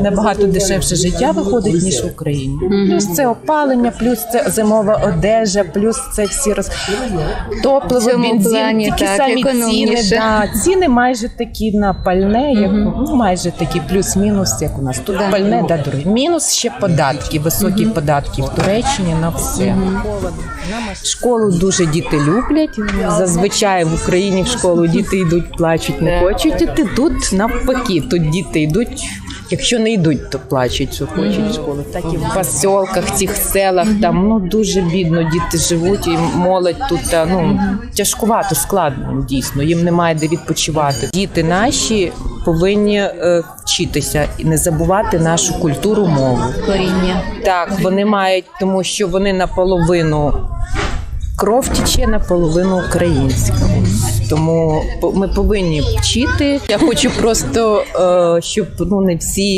Набагато дешевше життя виходить ніж в Україні. Плюс це опалення, плюс це зимова одежа, плюс це всі роз... топливо, бензин, плані, такі так, самі ціни. Да. Ціни майже такі на пальне, як ну, майже такі плюс-мінус, як у нас тут Да. пальне да дорогі. Мінус ще податки, високі податки в Туреччині на все. Школу дуже діти люблять. Зазвичай в Україні в школу діти йдуть, плачуть, не хочуть. А тут навпаки, тут діти йдуть. Якщо не йдуть, то плачуть, що хочуть школу. Так і в поселках, цих селах там ну дуже бідно діти живуть, і молодь тут та, ну тяжкувато, складно дійсно. Їм немає де відпочивати. Діти наші повинні е, вчитися і не забувати нашу культуру мову. Коріння. Так, вони мають, тому що вони наполовину кров тече наполовину українська. Тому ми повинні вчити. Я хочу просто, е, щоб ну не всі